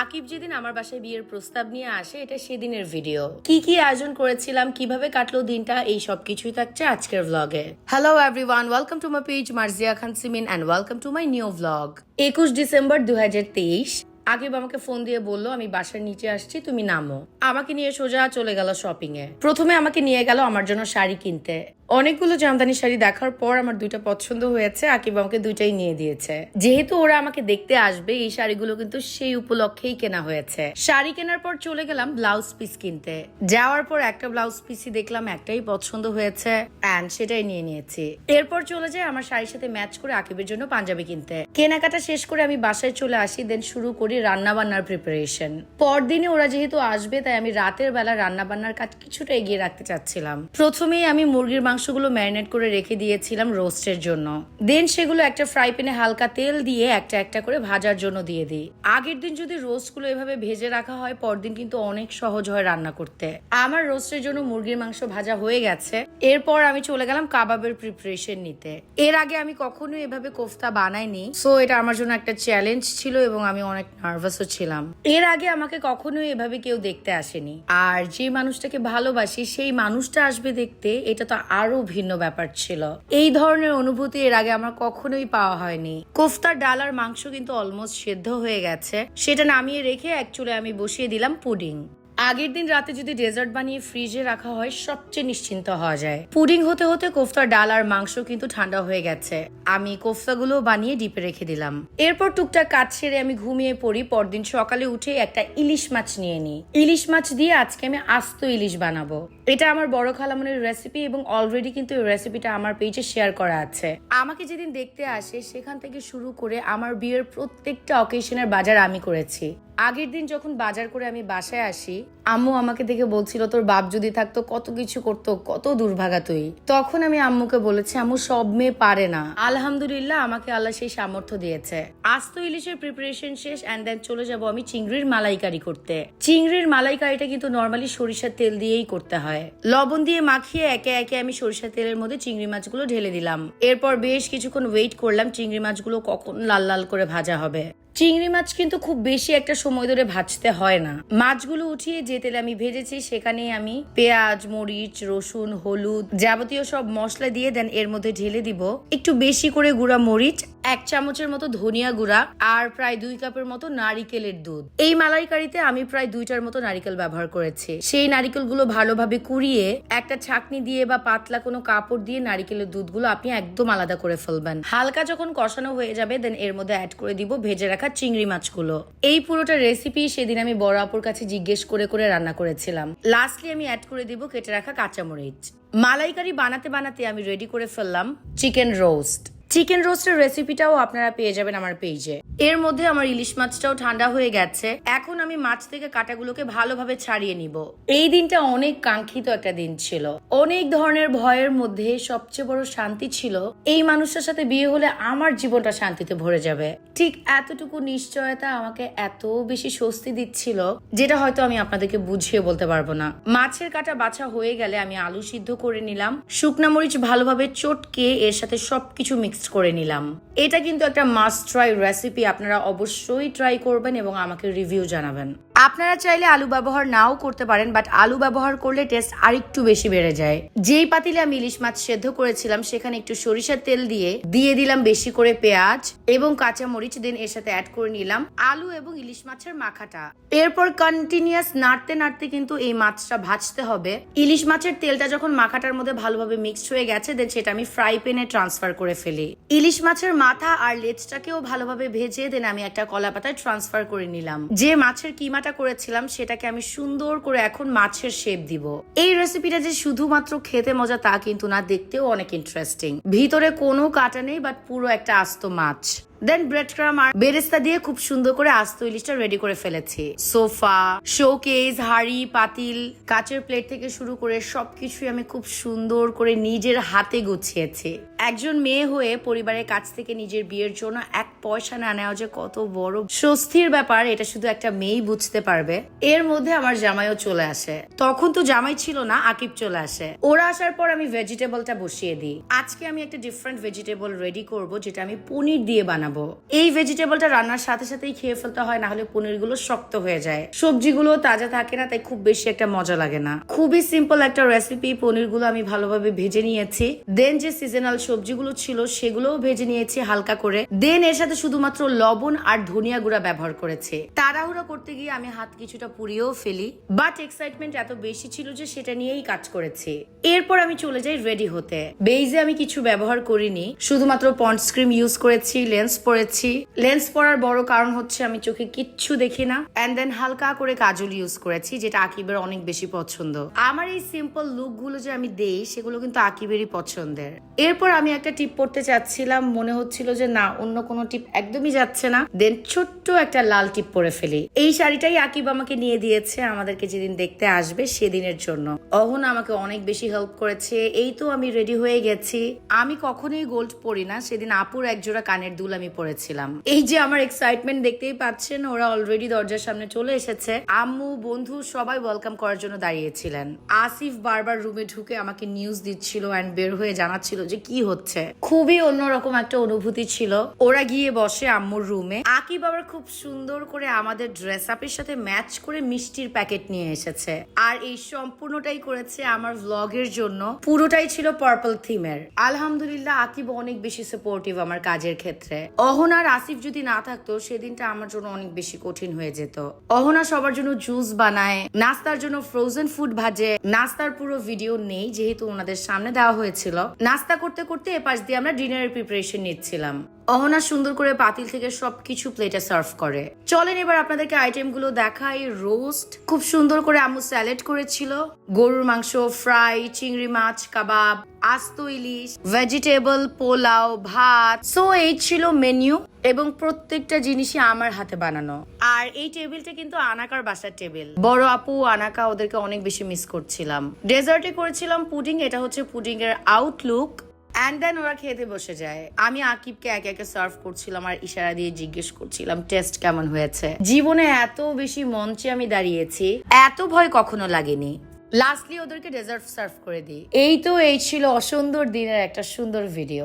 আকিব যেদিন আমার বাসায় বিয়ের প্রস্তাব নিয়ে আসে এটা সেদিনের ভিডিও কি কি আয়োজন করেছিলাম কীভাবে কাটলো দিনটা এই সব কিছুই থাকছে আজকের ভ্লগে hello everyone welcome to my page Marzia Khan Simin and welcome to my new vlog একুশ ডিসেম্বর দুই হাজার তেইশ আকিব আমাকে ফোন দিয়ে বলল আমি বাসার নিচে আসছি তুমি নামো। আমাকে নিয়ে সোজা চলে গেল শপিং এ। প্রথমে আমাকে নিয়ে গেল আমার জন্য শাড়ি কিনতে। অনেকগুলো জামদানি শাড়ি দেখার পর আমার দুইটা পছন্দ হয়েছে। আকিব আমাকে দুইটাই নিয়ে দিয়েছে। যেহেতু ওরা আমাকে দেখতে আসবে, এই শাড়িগুলো কিন্তু সেই উপলক্ষেই কেনা হয়েছে। শাড়ি কেনার পর চলে গেলাম ব্লাউজ পিস কিনতে। যাওয়ার পর একটা ব্লাউজ পিসই দেখলাম, একটাই পছন্দ হয়েছে অ্যান্ড সেটাই নিয়ে নিয়েছি। এরপর চলে যায় আমার শাড়ির সাথে ম্যাচ করে আকিবের জন্য পাঞ্জাবি কিনতে। কেনাকাটা শেষ করে আমি বাসায় চলে আসি দেন শুরু করি রান্না বান্নার প্রিপারেশন পরদিনে ওরা যেহেতু আসবে, তাই আমি রাতের বেলা রান্না বান্নার কাজ কিছুটা এগিয়ে রাখতে চাচ্ছিলাম। প্রথমেই আমি মুরগির মাংসগুলো ম্যারিনেট করে রেখে দিয়েছিলাম রোস্টের জন্য। দেন সেগুলো একটা ফ্রাই প্যানে হালকা তেল দিয়ে একটা একটা করে ভাজার জন্য দিয়ে দিই। আগের দিন যদি রোস্টগুলো এভাবে ভেজে রাখা হয়, পরদিন কিন্তু অনেক সহজ হয় রান্না করতে। আমার রোস্টের জন্য মুরগির মাংস ভাজা হয়ে গেছে। এরপর আমি চলে গেলাম কাবাবের প্রিপারেশন নিতে। এর আগে আমি কখনোই এভাবে কোফতা বানাইনি। সো এটা আমার জন্য একটা চ্যালেঞ্জ ছিল এবং আমি অনেক নার্ভাসও ছিলাম। এর আগে আমাকে কখনোই এভাবে কেউ দেখতে আসেনি। আর যে মানুষটাকে ভালোবাসি, সেই মানুষটা আসবে দেখতে এটা তো আরও ভিন্ন ব্যাপার ছিল। এই ধরনের অনুভূতি এর আগে আমার কখনোই পাওয়া হয়নি। কোফতার ডাল আর মাংস কিন্তু অলমোস্ট সেদ্ধ হয়ে গেছে। সেটা নামিয়ে রেখে অ্যাকচুয়ালি আমি বসিয়ে দিলাম পুডিং। আগের দিন রাতে যদি ডেজার্ট বানিয়ে ফ্রিজে রাখা হয়, সবচেয়ে নিশ্চিন্ত হওয়া যায়। পুডিং হতে হতে কোফতার ডাল আর মাংস কিন্তু ঠান্ডা হয়ে গেছে। আমি কোফতাগুলো বানিয়ে ডিপে রেখে দিলাম। এরপর টুকটাক কাজ সেরে আমি ঘুমিয়ে পড়ি। পরদিন সকালে উঠে একটা ইলিশ মাছ নিয়ে নিই। ইলিশ মাছ দিয়ে আজকে আমি আস্ত ইলিশ বানাবো। এটা আমার বড় খালামনের রেসিপি এবং অলরেডি কিন্তু এই রেসিপিটা আমার পেজে শেয়ার করা আছে। আমাকে যেদিন দেখতে আসে, সেখান থেকে শুরু করে আমার বিয়ের প্রত্যেকটা অকেশনের বাজার আমি করেছি। আগের দিন যখন বাজার করে আমি বাসায় আসি, আম্মু আমাকে দেখে বলছিল, তোর বাপ যদি থাকতো, কত কিছু করতো, কত দুর্ভাগা তুই। তখন আমি আম্মুকে বলেছি, আম্মু, সব মেয়ে পারে না। আলহামদুলিল্লাহ, আমাকে আল্লাহ সেই সামর্থ্য দিয়েছে। আস্ত ইলিশের প্রিপারেশন শেষ অ্যান্ড দেন চলে যাব আমি চিংড়ির মালাইকারি করতে। চিংড়ির মালাইকারিটা কিন্তু নর্মালি সরিষার তেল দিয়েই করতে হয়। লবণ দিয়ে মাখিয়ে একে একে আমি সরিষার তেলের মধ্যে চিংড়ি মাছগুলো ঢেলে দিলাম। এরপর বেশ কিছুক্ষণ ওয়েট করলাম, চিংড়ি মাছগুলো কখন লাল লাল করে ভাজা হবে। চিংড়ি মাছ কিন্তু খুব বেশি একটা সময় ধরে ভাজতে হয় না। মাছগুলো উঠিয়ে যে তেলে আমি ভেজেছি সেখানে আমি পেঁয়াজ, মরিচ, রসুন, হলুদ যাবতীয় সব মশলা দিয়ে দেন, এর মধ্যে ঢেলে দিব একটু বেশি করে গুঁড়া মরিচ, এক চামচের মতো ধনিয়া গুঁড়া আর প্রায় দুই কাপের মতো নারিকেলের দুধ। এই মালাইকারিতে আমি প্রায় দুইটার মতো নারিকেল ব্যবহার করেছি। সেই নারিকেলগুলো ভালোভাবে কুড়িয়ে একটা ছাকনি দিয়ে বা পাতলা কোনো কাপড় দিয়ে নারিকেলের দুধগুলো আপনি একদম আলাদা করে ফেলবেন। হালকা যখন কষানো হয়ে যাবে, দেন এর মধ্যে অ্যাড করে দিব ভেজে রাখা চিংড়ি মাছগুলো। এই পুরোটা রেসিপি সেদিন আমি বড় আপুর কাছে জিজ্ঞেস করে করে রান্না করেছিলাম। লাস্টলি আমি অ্যাড করে দিব কেটে রাখা কাঁচামরিচ। মালাইকারি বানাতে বানাতে আমি রেডি করে ফেললাম চিকেন রোস্ট চিকেন রোস্টের রেসিপিটাও আপনারা পেয়ে যাবেন আমার পেজে এর মধ্যে আমার ইলিশ মাছটাও ঠান্ডা হয়ে গেছে। এখন আমি মাছ থেকে কাটাগুলোকে ভালোভাবে ছাড়িয়ে নিব। এই দিনটা অনেক কাঙ্ক্ষিত একটা দিন ছিল। অনেক ধরনের ভয়ের মধ্যে সবচেয়ে বড় শান্তি ছিল, এই মানুষটার সাথে বিয়ে হলে আমার জীবনটা শান্তিতে ভরে যাবে। ঠিক এতটুকু নিশ্চয়তা আমাকে এত বেশি স্বস্তি দিচ্ছিল, যেটা হয়তো আমি আপনাদেরকে বুঝিয়ে বলতে পারব না। মাছের কাটা বাছা হয়ে গেলে আমি আলু সিদ্ধ করে নিলাম। শুকনা মরিচ ভালোভাবে চটকে এর সাথে সবকিছু মিক্সড করে নিলাম। এটা কিন্তু একটা মাস্ট ট্রাই রেসিপি আপনারা অবশ্যই ট্রাই করবেন এবং আমাকে রিভিউ জানাবেন। আপনারা চাইলে আলু ব্যবহার নাও করতে পারেন বাট আলু ব্যবহার করলে টেস্ট আরেকটু বেশি বেড়ে যায়। যেই পাতিলে আমি ইলিশ মাছ সেদ্ধ করেছিলাম, সেখানে একটু সরিষার তেল দিয়ে দিয়ে দিলাম বেশি করে পেঁয়াজ এবং কাঁচা মরিচ দেন এর সাথে অ্যাড করে নিলাম আলু এবং ইলিশ মাছের মাখাটা। এরপর কন্টিনিউয়াস নাড়তে নাড়তে কিন্তু এই মাছটা ভাজতে হবে। ইলিশ মাছের তেলটা যখন মাখাটার মধ্যে ভালোভাবে মিক্সড হয়ে গেছে দেন সেটা আমি ফ্রাই প্যানে ট্রান্সফার করে ফেলি। ইলিশ মাছের মাথা আর লেজটাকেও ভালোভাবে ভেজে দেন আমি একটা কলা পাতায় ট্রান্সফার করে নিলাম। যে মাছের কিমাটা করেছিলাম সেটাকে আমি সুন্দর করে এখন মাছের শেপ দিব। এই রেসিপিটা যে শুধুমাত্র খেতে মজা তা কিন্তু না, দেখতেও অনেক ইন্টারেস্টিং ভিতরে কোনো কাটা নেই বাট পুরো একটা আস্ত মাছ। দেন ব্রেড ক্রাম আর বেরেস্তা দিয়ে খুব সুন্দর করে আস্ত ইলিশটা রেডি করে ফেলেছি। সোফা শোকেস হাড়ি, পাতিল, কাচের প্লেট থেকে শুরু করে সবকিছুই আমি খুব সুন্দর করে নিজের হাতে গুছিয়েছি। একজন মেয়ে হয়ে পরিবারের কাছ থেকে নিজের বিয়ের জন্য এক পয়সা না নেওয়া যে কত বড় স্বস্তির ব্যাপার, এটা শুধু একটা মেয়েই বুঝতে পারবে। এর মধ্যে আমার জামাইও চলে আসে। তখন তো জামাই ছিল না, আকিব চলে আসে। ওরা আসার পর আমি ভেজিটেবলটা বসিয়ে দিই। আজকে আমি একটা ডিফারেন্ট ভেজিটেবল রেডি করব, যেটা আমি পনির দিয়ে বানাবো। বানাবো। এই ভেজিটেবলটা রান্নার সাথে সাথেই খেয়ে ফেলতে হয়, না হলে পনিরগুলো শক্ত হয়ে যায়। সবজিগুলো তাজা থাকে না, তাই খুব বেশি একটা মজা লাগে না। খুবই সিম্পল একটা রেসিপি পনিরগুলো আমি ভালোভাবে ভেজে নিয়েছি। দেন যে সিজনাল সবজিগুলো ছিল, সেগুলোও ভেজে নিয়েছি হালকা করে। দেন এর সাথে শুধুমাত্র লবণ আর ধনিয়া গুঁড়া ব্যবহার করেছে। তাড়াহুড়া করতে গিয়ে আমি হাত কিছুটা পুড়িয়েও ফেলি। বাট এক্সাইটমেন্ট এত বেশি ছিল যে সেটা নিয়েই কাজ করেছি। এরপর আমি চলে যাই রেডি হতে। বেইজে আমি কিছু ব্যবহার করিনি। শুধুমাত্র পন্ডস ক্রিম ইউজ করেছি লেন্স পরেছি। লেন্স পরার বড় কারণ হচ্ছে আমি চোখে কিচ্ছু দেখি না। অ্যান্ড দেন হালকা করে কাজল ইউজ করেছি, যেটা আকিবের অনেক বেশি পছন্দ। আমার এই সিম্পল লুকগুলো যে আমি দেই, সেগুলো কিন্তু আকিবেরই পছন্দের। এরপর আমি একটা টিপ পড়তে চাচ্ছিলাম, মনে হচ্ছিল যে না, অন্য কোনো টিপ একদমই যাচ্ছে না। দেন ছোট্ট একটা লাল টিপ পরে ফেলি। এই শাড়িটাই আকিব আমাকে নিয়ে দিয়েছে, আমাদেরকে যেদিন দেখতে আসবে সেদিনের জন্য। অহন আমাকে অনেক বেশি হেল্প করেছে, এই তো আমি রেডি হয়ে গেছি। আমি কখনোই গোল্ড পরি না, সেদিন আপুর একজোড়া কানের দুল আমি পরেছিলাম এই যে আমার এক্সাইটমেন্ট দেখতেই পাচ্ছেন, ওরা অলরেডি দরজার সামনে চলে এসেছে। আম্মু, বন্ধু সবাই ওয়েলকাম করার জন্য দাঁড়িয়েছিলেন। আসিফ বারবার রুমে ঢুকে আমাকে নিউজ দিচ্ছিল অ্যান্ড বের হয়ে জানাচ্ছিল যে কি হচ্ছে। খুবই অন্যরকম একটা অনুভূতি ছিল। ওরা গিয়ে বসে আম্মুর রুমে আকিব আবার খুব সুন্দর করে আমাদের ড্রেস আপের সাথে ম্যাচ করে মিষ্টির প্যাকেট নিয়ে এসেছে। আর এই সম্পূর্ণটাই করেছে আমার ভ্লগের জন্য। পুরোটাই ছিল পার্পল থিমের আলহামদুলিল্লাহ, আকিব অনেক বেশি সাপোর্টিভ আমার কাজের ক্ষেত্রে। অহনা আর আসিফ যদি না থাকতো, সেদিনটা আমার জন্য অনেক বেশি কঠিন হয়ে যেত। অহনা সবার জন্য জুস বানায়, নাস্তার জন্য ফ্রোজেন ফুড ভাজে। নাস্তার পুরো ভিডিও নেই, যেহেতু ওনাদের সামনে দেওয়া হয়েছিল। নাস্তা করতে করতে এপাশ দিয়ে আমরা ডিনারের প্রিপারেশন নিচ্ছিলাম। অহনা সুন্দর করে পাতিল থেকে সবকিছু প্লেটে সার্ভ করে। চলেন এবার আপনাদেরকে আইটেমগুলো দেখাই। রোস্ট খুব সুন্দর করে আম্মু স্যালাড করেছিল। গরুর মাংস ফ্রাই চিংড়ি মাছ, কাবাব, আস্ত ইলিশ ভেজিটেবল পোলাও, ভাত। সো এই ছিল মেনু এবং প্রত্যেকটা জিনিসই আমার হাতে বানানো। আর এই টেবিলটা কিন্তু আনাকার বাসার টেবিল বড় আপু আনাকা ওদেরকে অনেক বেশি মিস করছিলাম। ডেজার্টে করেছিলাম পুডিং এটা হচ্ছে পুডিং এর আউটলুক অ্যান্ড দেন ওরা খেতে বসে যায়। আমি আকিবকে একে একে সার্ভ করছিলাম আর ইশারা দিয়ে জিজ্ঞেস করছিলাম টেস্ট কেমন হয়েছে? জীবনে এত বেশি মঞ্চে আমি দাঁড়িয়েছি, এত ভয় কখনো লাগেনি। লাস্টলি ওদেরকে ডেজার্ট সার্ভ করে দিই। এই তো এই ছিল অসুন্দর দিনের একটা সুন্দর ভিডিও